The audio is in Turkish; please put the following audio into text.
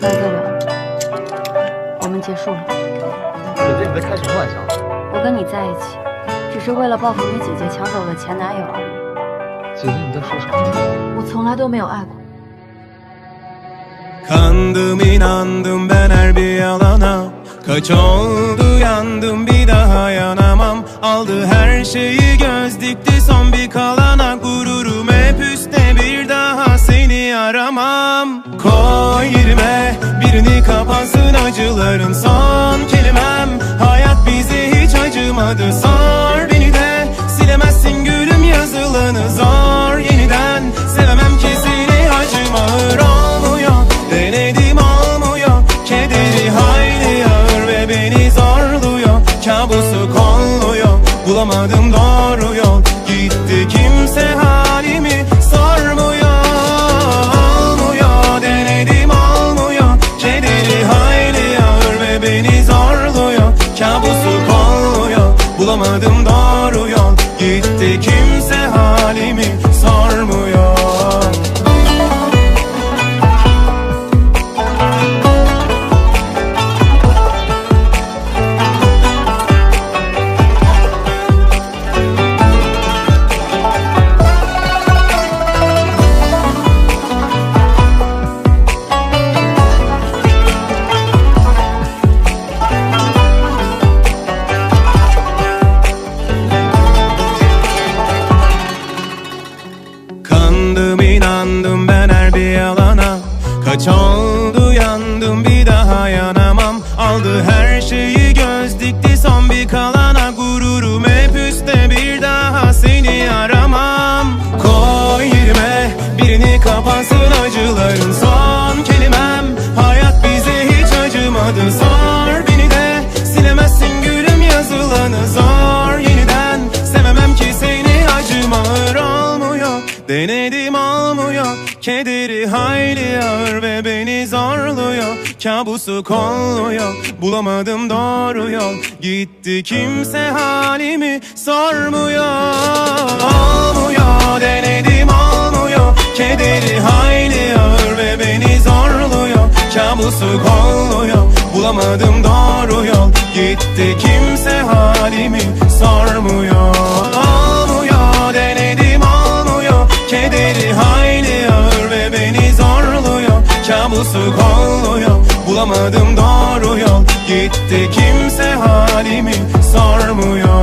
那对了，我们结束了。姐姐，你在开什么玩笑？我跟你在一起，只是为了报复你姐姐抢走了前男友而已。姐姐，你在说什么？我从来都没有爱过。Kandım inandım ben her bir yalana Kaç oldu yandım bir daha yanamam Aldı her şeyi göz dikti son bir kalana Gururum hep üstte acıların son kelimem. Hayat bize hiç acımadı. Sor beni de. Silemezsin gülüm yazılanı. Zor yeniden. Sevemem ki seni. Acım ağır olmuyor. Denedim olmuyor. Kederi hayli ağır ve beni zorluyor. Kabusu kolluyor. Bulamadım doğru yol. Gitti kimse halimi kolluyor Kaç oldu yandım bir daha yanamam. Aldı her şeyi göz dikti son bir kalana Gururum hep üstte. Bir daha seni aramam. Koy yerime birini kapansın acıların son kelimem. Hayat bize hiç acımadı sor beni de. Silemezsin gülüm yazılanı zor yeniden. Sevemem ki seni acım ağır olmuyor. Olmuyor Kederi hayli ağır ve beni zorluyor. Kabusu kolluyor Bulamadım doğru yol. Gitti kimse halimi sormuyor. Olmuyor denedim olmuyor. Kederi hayli ağır ve beni zorluyor. Kabusu kolluyor Bulamadım doğru yol. Gitti kimse halimi sormuyor. Olmuyor denedim olmuyor. Kederi Kabusu kolluyor Bulamadım doğru yol. Gitti kimse halimi sormuyor